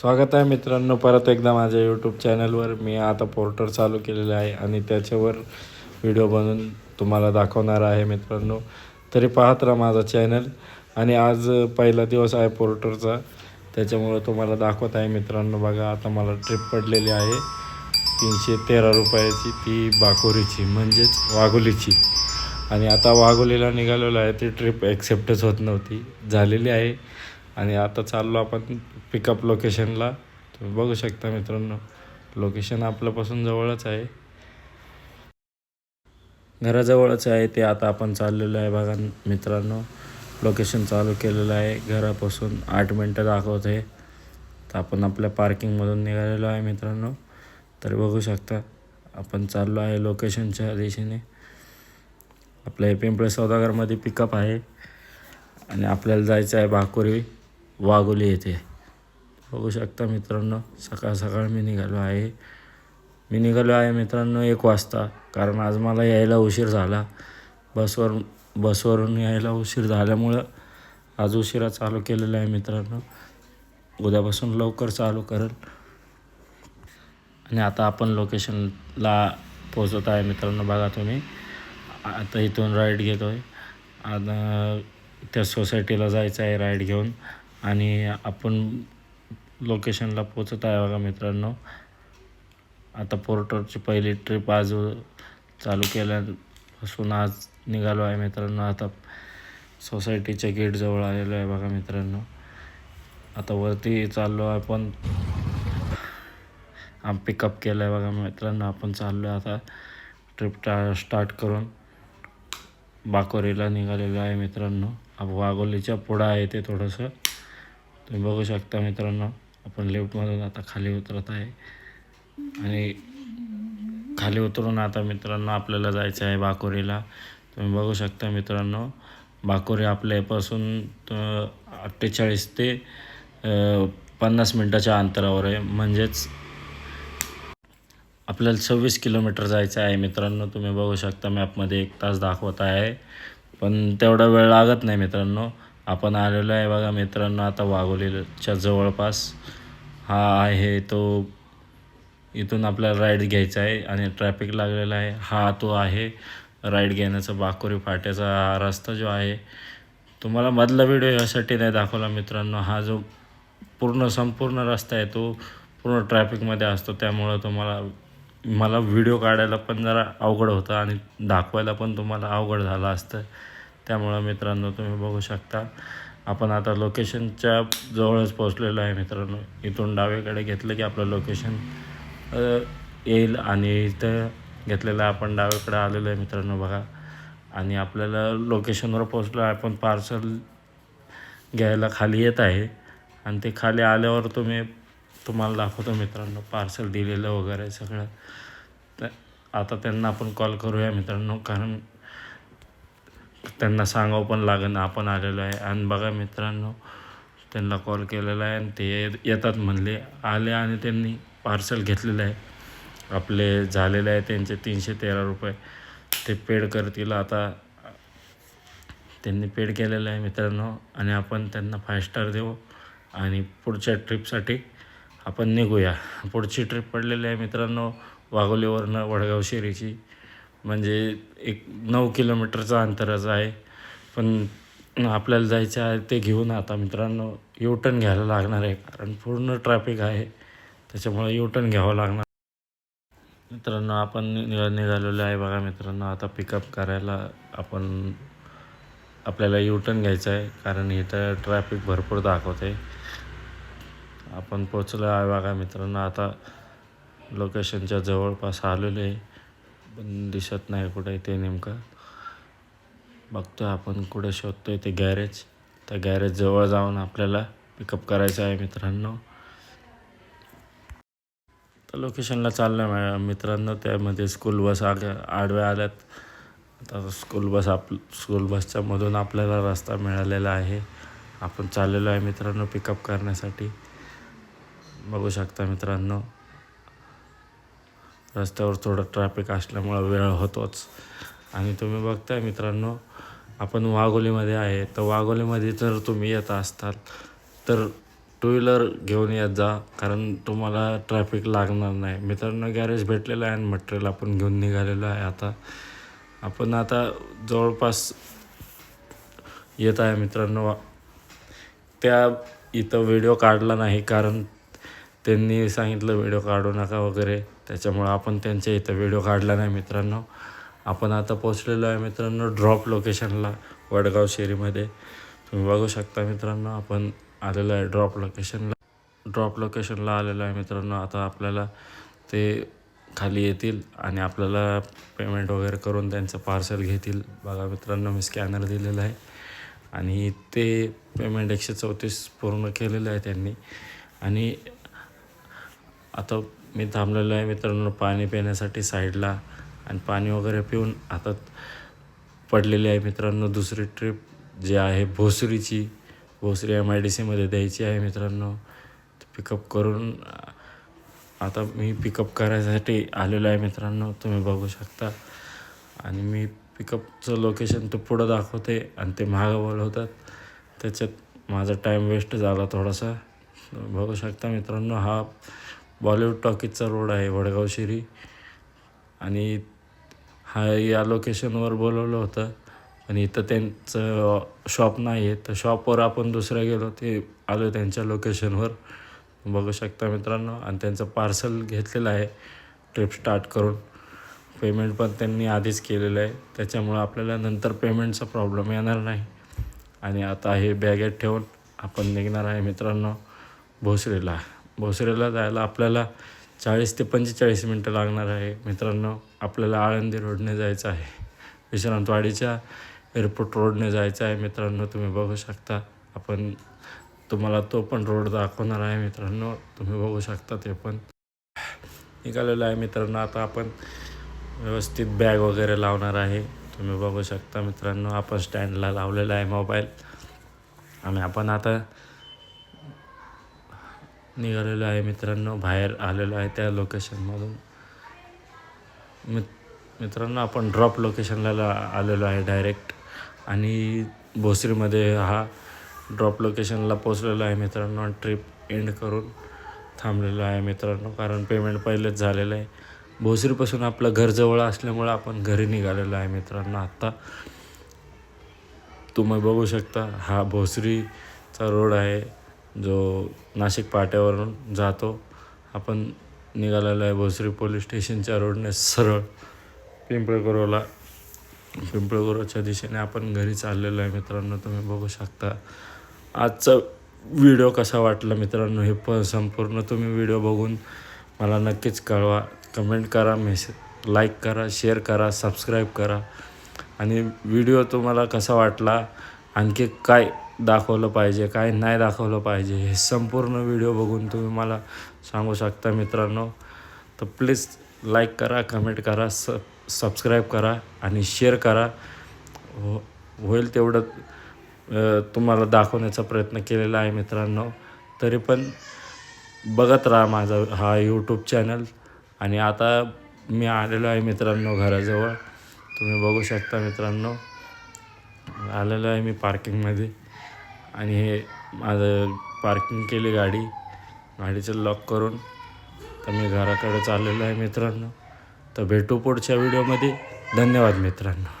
स्वागत आहे मित्रांनो. परत एकदा माझ्या यूट्यूब चॅनलवर मी आता पोर्टर चालू केलेलं आहे आणि त्याच्यावर व्हिडिओ बनवून तुम्हाला दाखवणार आहे मित्रांनो. तरी पाहत राहा माझा चॅनल आणि आज पहिला दिवस आहे पोर्टरचा त्याच्यामुळं तुम्हाला दाखवत आहे मित्रांनो. बघा आता मला ट्रिप पडलेली आहे. तीनशे तेरा रुपयाची ती बाकोरीची म्हणजेच वाघोलीची. आणि आता वाघोलीला निघालेलो आहे. ती ट्रिप ॲक्सेप्टच होत नव्हती. झालेली आहे. आणि आता चाललो आपण पिकअप लोकेशनला तुम्ही बघू शकता मित्रांनो लोकेशन आपल्यापासून जवळच आहे. घराजवळच आहे ते आता आपण चाललेलो आहे बघा मित्रांनो. लोकेशन चालू केलेलं आहे घरापासून आठ मिनटं दाखवत आहे. तर आपण आपल्या पार्किंगमधून निघालेलो आहे मित्रांनो. तर बघू शकता आपण चाललो आहे लोकेशनच्या दिशेने. आपल्या हे पिंपळे सौदागरमध्ये पिकअप आहे. आणि आपल्याला जायचं आहे भाकुरी. वाघोली येथे. बघू शकता मित्रांनो सकाळ सकाळ मी निघालो आहे. मी निघालो आहे मित्रांनो एक वाजता कारण आज मला यायला उशीर झाला. बसवर बसवरून यायला उशीर झाल्यामुळं आज उशिरा चालू केलेलं आहे मित्रांनो. उद्यापासून लवकर चालू करेल. आणि आता आपण लोकेशनला पोचत आहे मित्रांनो बघा तुम्ही. आता इथून राईड घेतो आहे आता त्या सोसायटीला जायचं आहे राईड घेऊन. आणि आपण लोकेशनला पोचत आहे बघा मित्रांनो. आता पोर्टरची पहिली ट्रिप आज चालू केल्यापासून आज निघालो आहे मित्रांनो. आता सोसायटीच्या गेटजवळ आलेलो आहे बघा मित्रांनो. आता वरती चाललो आहे आपण पिकअप केलं आहे बघा मित्रांनो. आपण चाललो आहे आता ट्रिप टा स्टार्ट करून बाकोरीला निघालेलो आहे मित्रांनो. वाघोलीच्या पुढं आहे ते थोडंसं. तुम्ही बघू शकता मित्रांनो आपण लिफ्टमधून आता खाली उतरत आहे. आणि खाली उतरून आता मित्रांनो आपल्याला जायचं आहे बाकोरीला. तुम्ही बघू शकता मित्रांनो बाकोरी आपल्यापासून अठ्ठेचाळीस ते पन्नास मिनटाच्या अंतरावर आहे. म्हणजेच आपल्याला सव्वीस किलोमीटर जायचं आहे मित्रांनो. तुम्ही बघू शकता मॅपमध्ये एक तास दाखवत आहे. पण तेवढा वेळ लागत नाही मित्रांनो. आपण आलेलो आहे बघा मित्रांनो आता वाघोलीच्या जवळपास. हा आहे तो इथून आपल्याला राईड घ्यायचा आहे आणि ट्रॅफिक लागलेला आहे. हा तो आहे राईड घेण्याचा बाकोरी फाट्याचा हा रस्ता जो आहे. तुम्हाला मधला व्हिडिओ यासाठी नाही दाखवला मित्रांनो हा जो पूर्ण संपूर्ण रस्ता आहे तो पूर्ण ट्रॅफिकमध्ये असतो. त्यामुळं तुम्हाला मला व्हिडिओ काढायला पण जरा अवघड होतं आणि दाखवायला पण तुम्हाला अवघड झालं असतं. त्यामुळं मित्रांनो तुम्ही बघू शकता. आपण आता लोकेशनच्या जवळच पोचलेलो आहे मित्रांनो. इथून डावेकडे घेतलं की आपलं लोकेशन येईल आणि इथं घेतलेलं आपण डावेकडे आलेलो आहे मित्रांनो बघा. आणि आपल्याला लोकेशनवर पोचलो आहे. आपण पार्सल घ्यायला खाली येत आहे. आणि ते खाली आल्यावर तुम्ही तुम्हाला दाखवतो मित्रांनो पार्सल दिलेलं वगैरे सगळं. तर आता त्यांना आपण कॉल करूया मित्रांनो. कारण त्यांना सांगावं पण लागेल आपण आलेलो आहे. आणि बघा मित्रांनो त्यांना कॉल केलेला आहे आणि ते येतात म्हणले. आले आणि त्यांनी पार्सल घेतलेलं आहे. आपले झालेले आहे त्यांचे तीनशे तेरा रुपये. ते पेड करतील आता. त्यांनी पेड केलेलं आहे मित्रांनो. आणि आपण त्यांना फाय स्टार देऊ. आणि पुढच्या ट्रिपसाठी आपण निघूया. पुढची ट्रिप पडलेली आहे मित्रांनो वाघोलीवरनं वडगाव शिरीची. म्हणजे एक नऊ किलोमीटरचं अंतरच आहे. पण आपल्याला जायचं आहे ते घेऊन आता मित्रांनो युटर्न घ्यायला लागणार आहे. कारण पूर्ण ट्रॅफिक आहे. त्याच्यामुळे युटर्न घ्यावं लागणार. मित्रांनो आपण निघा निघालेलो आहे बघा मित्रांनो. आता पिकअप करायला आपण आपल्याला युटर्न घ्यायचं आहे. कारण इथं ट्रॅफिक भरपूर दाखवते. आपण पोचलो आहे बघा मित्रांनो. आता लोकेशनच्या जवळपास आलेलो आहे. पण दिसत नाही कुठं ते नेमकं. बघतो आपण कुठे शोधतोय ते गॅरेज. त्या गॅरेज जवळ जाऊन आपल्याला पिकअप करायचं आहे मित्रांनो. तर लोकेशनला चाललं आहे मित्रांनो. त्यामध्ये स्कूल बस आग आडव्या आल्यात. आता स्कूल बस आप स्कूल बसच्या मधून आपल्याला रस्ता मिळालेला आहे. आपण चाललेलो आहे मित्रांनो पिकअप करण्यासाठी. बघू शकता मित्रांनो. रस्त्यावर थोडं ट्रॅफिक असल्यामुळं वेळ होतोच. आणि तुम्ही बघताय मित्रांनो आपण वाघोलीमध्ये आहे. तर वाघोलीमध्ये जर तुम्ही येत असताल तर टू व्हीलर घेऊन येत जा कारण तुम्हाला ट्रॅफिक लागणार नाही. मित्रांनो गॅरेज भेटलेलं आहे आणि मटेरियल आपण घेऊन निघालेलो आहे आता. आपण आता जवळपास येत आहे मित्रांनो. त्या इथं व्हिडिओ काढला नाही कारण त्यांनी सांगितलं व्हिडिओ काढू नका वगैरे. त्याच्यामुळं आपण त्यांच्या इथं व्हिडिओ काढला नाही मित्रांनो. आपण आता पोचलेलो आहे मित्रांनो ड्रॉप लोकेशनला वडगाव शेरीमध्ये. तुम्ही बघू शकता मित्रांनो आपण आलेलो आहे ड्रॉप लोकेशनला ड्रॉप लोकेशनला आलेलो आहे मित्रांनो आता आपल्याला ते खाली येतील आणि आपल्याला पेमेंट वगैरे करून त्यांचं पार्सल घेतील. बघा मित्रांनो मी स्कॅनर दिलेला आहे आणि ते पेमेंट एकशे चौतीस पूर्ण केलेलं आहे त्यांनी. आणि आता मी थांबलेलो आहे मित्रांनो पाणी पिण्यासाठी साईडला आणि पाणी वगैरे पिऊन आता पडलेली आहे मित्रांनो. दुसरी ट्रिप जी आहे भोसरीची भोसरी एम आय डी सीमध्ये द्यायची आहे मित्रांनो. पिकअप करून आता मी पिकअप करायसाठी आलेलो आहे मित्रांनो. तुम्ही बघू शकता. आणि मी पिकअपचं लोकेशन तो पुढं दाखवते आणि ते मागं बोलवतात त्याच्यात माझा टाईम वेस्ट झाला थोडासा. तुम्ही बघू शकता मित्रांनो हा बॉलिवूड टॉकीजचा रोड आहे वडगाव शिरी. आणि हा या लोकेशनवर बोलवलं होतं. पण इथं त्यांचं शॉप नाही आहे. तर शॉपवर आपण दुसऱ्या गेलो ते आलो त्यांच्या लोकेशनवर. बघू शकता मित्रांनो. आणि त्यांचं पार्सल घेतलेलं आहे. ट्रिप स्टार्ट करून. पेमेंट पण त्यांनी आधीच केलेलं आहे. त्याच्यामुळं आपल्याला नंतर पेमेंटचा प्रॉब्लेम येणार नाही. आणि आता हे बॅगेत ठेवून आपण निघणार आहे मित्रांनो भोसरीला. भोसरेला जायला आपल्याला चाळीस ते पंचेचाळीस मिनटं लागणार आहे. मित्रांनो आपल्याला आळंदी रोडने जायचं आहे. विश्रांतवाडीच्या एअरपोर्ट रोडने जायचं आहे. मित्रांनो तुम्ही बघू शकता आपण तुम्हाला तो पण रोड दाखवणार आहे. मित्रांनो तुम्ही बघू शकता ते पण. निघालेलं आहे मित्रांनो आता आपण व्यवस्थित बॅग वगैरे लावणार आहे. तुम्ही बघू शकता मित्रांनो आपण स्टँडला लावलेला आहे मोबाईल. आणि आपण आता निघालेलो आहे मित्रांनो बाहेर आलेलो आहे त्या लोकेशनमधून मित मित्रांनो आपण ड्रॉप लोकेशनला आलेलो आहे डायरेक्ट आणि भोसरीमध्ये हा ड्रॉप लोकेशनला पोचलेलो आहे मित्रांनो ट्रिप एंड करून थांबलेलो आहे मित्रांनो कारण पेमेंट पहिलेच झालेलं आहे. भोसरीपासून आपलं घर जवळ असल्यामुळं आपण घरी निघालेलो आहे मित्रांनो. आत्ता तुम्ही बघू शकता हा भोसरीचा रोड आहे. जो नाशिक पाट्यावरून जातो. आपण निघालेला आहे भोसरी पोलीस स्टेशनच्या रोडने सरळ पिंपळगुरवला पिंपळगुरवच्या दिशेने आपण घरी चाललेलो आहे मित्रांनो तुम्ही बघू शकता. आजचा व्हिडिओ कसा वाटला मित्रांनो हे पण संपूर्ण तुम्ही व्हिडिओ बघून मला नक्कीच कळवा. कमेंट करा मेसेज लाईक करा शेअर करा सबस्क्राईब करा. आणि व्हिडिओ तुम्हाला कसा वाटला आणखी काय दाखवलं पाहिजे काय नाही दाखवलं पाहिजे हे संपूर्ण व्हिडिओ बघून तुम्ही मला सांगू शकता मित्रांनो. तर प्लीज लाईक करा कमेंट करा स सबस्क्राईब करा आणि शेअर करा. हो होईल तेवढं तुम्हाला दाखवण्याचा प्रयत्न केलेला आहे मित्रांनो. तरी पण बघत राहा माझा हा यूट्यूब चॅनल आणि आता मी आलेलो आहे मित्रांनो घराजवळ. तुम्ही बघू शकता मित्रांनो. आलेलो आहे मी पार्किंगमध्ये आणि हे माझं पार्किंग केली गाडी. गाडीचं लॉक करून. तर मी घराकडे चाललेलो आहे मित्रांनो. तर भेटू पुढच्या व्हिडिओमध्ये धन्यवाद मित्रांनो.